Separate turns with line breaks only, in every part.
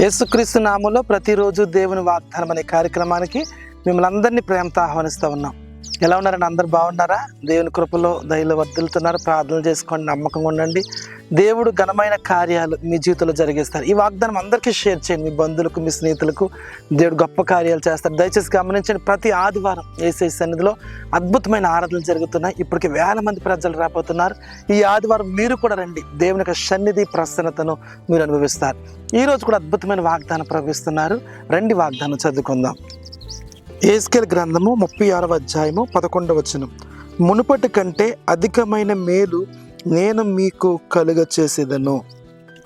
యేసుక్రీస్తు నామంలో ప్రతిరోజు దేవుని వాగ్దానం అనే కార్యక్రమానికి మిమ్మల్ని అందరినీ ప్రేమతో ఆహ్వానిస్తూ ఉన్నాం. ఎలా ఉన్నారండి? అందరు బాగున్నారా? దేవుని కృపలో దయలు వర్దిల్తున్నారు ప్రార్థన చేసుకోండి నమ్మకంగా ఉండండి. దేవుడు ఘనమైన కార్యాలు మీ జీవితంలో జరిగిస్తారు. ఈ వాగ్దానం అందరికీ షేర్ చేయండి. మీ బంధువులకు మీ స్నేహితులకు దేవుడు గొప్ప కార్యాలు చేస్తారు. దయచేసి గమనించండి ప్రతి ఆదివారం ఏసై సన్నిధిలో అద్భుతమైన ఆరాధనలు జరుగుతున్నాయి. ఇప్పటికి వేల మంది ప్రజలు రాబోతున్నారు. ఈ ఆదివారం మీరు కూడా రండి. దేవుని యొక్క సన్నిధి ప్రసన్నతను మీరు అనుభవిస్తారు. ఈరోజు కూడా అద్భుతమైన వాగ్దానం ప్రవహిస్తున్నారు. రండి వాగ్దానం చదువుకుందాం. ఏస్కెల్ గ్రంథము ముప్పై ఆరవ అధ్యాయము పదకొండవ వచనం. మునుపటి కంటే అధికమైన మేలు నేను మీకు కలుగ చేసేదను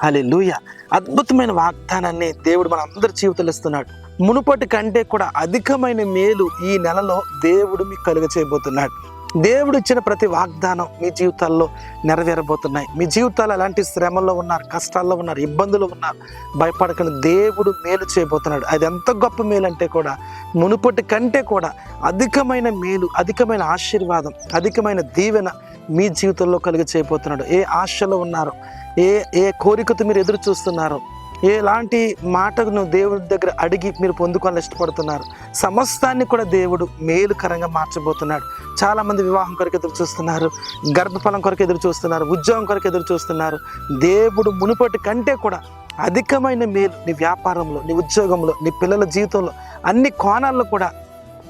అలే అద్భుతమైన వాగ్దానాన్ని దేవుడు మన అందరి జీవితంలో ఇస్తున్నాడు. మునుపటి కంటే కూడా అధికమైన మేలు ఈ నెలలో దేవుడు మీకు కలుగ చేయబోతున్నాడు దేవుడు ఇచ్చిన ప్రతి వాగ్దానం మీ జీవితాల్లో నెరవేరబోతున్నాయి. మీ జీవితాలు ఎలాంటి శ్రమల్లో ఉన్నారు కష్టాల్లో ఉన్నారు ఇబ్బందులు ఉన్నారు భయపడకుండా దేవుడు మేలు చేయబోతున్నాడు. అది ఎంత గొప్ప మేలు అంటే కూడా మునుపటి కంటే కూడా అధికమైన మేలు అధికమైన ఆశీర్వాదం అధికమైన దీవెన మీ జీవితంలో కలిగి చేయబోతున్నాడు ఏ ఆశలో ఉన్నారో ఏ ఏ కోరికతో మీరు ఎదురు చూస్తున్నారో ఎలాంటి మాటను దేవుడి దగ్గర అడిగి మీరు పొందుకోవాలని ఇష్టపడుతున్నారు? సమస్తాన్ని కూడా దేవుడు మేలుకరంగా మార్చబోతున్నాడు. చాలామంది వివాహం కొరకు ఎదురు చూస్తున్నారు గర్భఫలం కొరకు ఎదురు చూస్తున్నారు ఉద్యోగం కొరకు ఎదురు చూస్తున్నారు. దేవుడు మునుపటి కంటే కూడా అధికమైన మేలు నీ వ్యాపారంలో నీ ఉద్యోగంలో నీ పిల్లల జీవితంలో అన్ని కోణాల్లో కూడా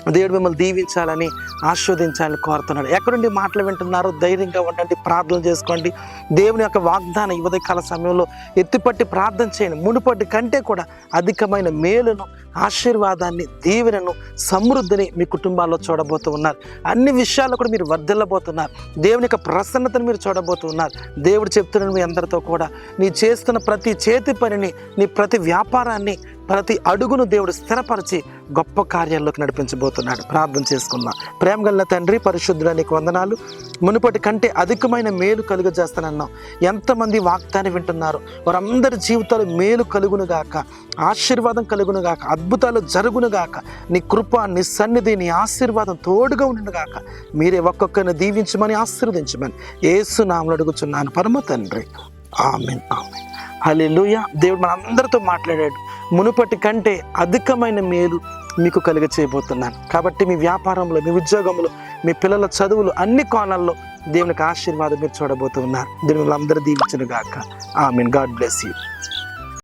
దేవుడు మిమ్మల్ని దీవించాలని ఆస్వాదించాలని కోరుతున్నాడు. ఎక్కడుండి మాటలు వింటున్నారో ధైర్యంగా ఉండండి ప్రార్థన చేసుకోండి. దేవుని యొక్క వాగ్దానం యువత కాల సమయంలో ఎత్తిపట్టి ప్రార్థన చేయండి. మునుపటి కంటే కూడా అధికమైన మేలును ఆశీర్వాదాన్ని దీవెనను సమృద్ధిని మీ కుటుంబాల్లో చూడబోతూ ఉన్నారు అన్ని విషయాల్లో కూడా మీరు వర్ధిల్లబోతున్నారు. దేవుని యొక్క ప్రసన్నతను మీరు చూడబోతున్నారు. దేవుడు చెప్తున్నాడు మీ అందరితో కూడా నీ చేస్తున్న ప్రతి చేతి పనిని నీ ప్రతి వ్యాపారాన్ని ప్రతి అడుగును దేవుడు స్థిరపరిచి గొప్ప కార్యాల్లోకి నడిపించబోతున్నాడు. ప్రార్థన చేసుకుందాం. ప్రేమ గల తండ్రి పరిశుద్ధుల నీకు వందనాలు. మునుపటి కంటే అధికమైన మేలు కలుగజేస్తానన్నాం. ఎంతమంది వాగ్దాన్ని వింటున్నారు. వారందరి జీవితాలు మేలు కలుగునుగాక ఆశీర్వాదం కలుగునుగాక అద్భుతాలు జరుగును గాక. నీ కృప నీ సన్నిధి నీ ఆశీర్వాదం తోడుగా ఉండునుగాక మీరే ఒక్కొక్కరిని దీవించమని ఆశీర్వదించమని. ఏసు నామలు అడుగుచున్నాను. పరమ తండ్రి. Amen amen. హలెలుయ దేవుడు మన అందరితో మాట్లాడాడు. మునుపటి కంటే అధికమైన మేలు మీకు కలిగ చేయబోతున్నాను కాబట్టి మీ వ్యాపారంలో మీ ఉద్యోగంలో మీ పిల్లల చదువులు అన్ని కోణాల్లో దేవునికి ఆశీర్వాదం మీరు చూడబోతున్నారు. దేవుని అందరూ దీవించిన గాక మీన్ గాడ్ బ్లెస్ యూ.